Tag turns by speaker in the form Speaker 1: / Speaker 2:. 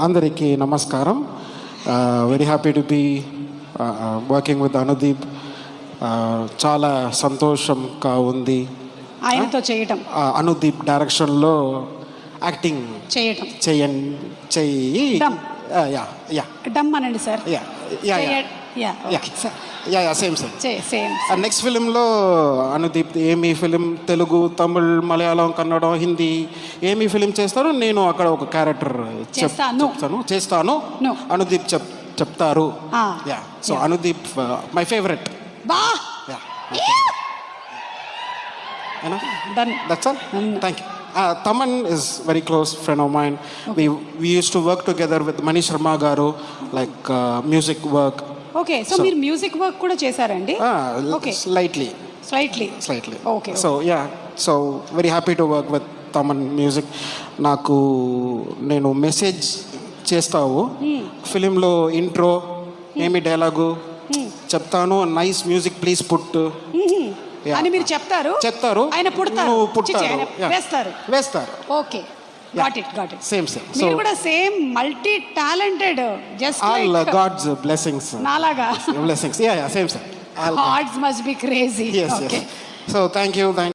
Speaker 1: అందరికీ నమస్కారం. Very happy to be working with Anudeep చాలా సంతోషంగా ఉంది.
Speaker 2: ఆయనతో చేయటం.
Speaker 1: అనుదీప్ డైరెక్షన్లో యాక్టింగ్
Speaker 2: చేయటం.
Speaker 1: చెయ్యం చెయ్యి. యా యా
Speaker 2: డమ్ అనండి
Speaker 1: sir. Yeah
Speaker 2: yeah
Speaker 1: yeah yeah yeah same same
Speaker 2: same
Speaker 1: next ఫిలింలో అనుదీప్ ఏమి ఫిలిం తెలుగు తమిళ్ మలయాళం కన్నడం హిందీ ఏమి ఫిలిం చేస్తారో నేను అక్కడ ఒక క్యారెక్టర్
Speaker 2: చేస్తాను.
Speaker 1: చెప్తాను. చేస్తాను. అనుదీప్ చెప్ చెప్తారు. Yeah so Anudeep my favourite
Speaker 2: బా yeah
Speaker 1: done that's
Speaker 2: all.
Speaker 1: Thank you Thaman is very close friend of mind we we used to work together with Manish Sharma garu like music work
Speaker 2: okay so మీరు music work కూడా చేశారండి? Okay
Speaker 1: slightly
Speaker 2: slightly
Speaker 1: slightly.
Speaker 2: Okay,
Speaker 1: So yeah, so very happy to work with Taman Music. నాకు నేను message చేస్తావు. ఫిలింలో intro ఏమి dialogue చెప్తాను. Nice music please put.
Speaker 2: అని మీరు చెప్తారు?
Speaker 1: చెప్తారు.
Speaker 2: ఆయన పుడతారు. వేస్తారు.
Speaker 1: వేస్తారు.
Speaker 2: Okay got it got it
Speaker 1: same same so
Speaker 2: మీరు కూడా same multi talented just
Speaker 1: all
Speaker 2: like
Speaker 1: God's blessings
Speaker 2: నాలాగా
Speaker 1: blessings yeah yeah same same
Speaker 2: hearts must be crazy
Speaker 1: yes
Speaker 2: okay
Speaker 1: yes so thank you thank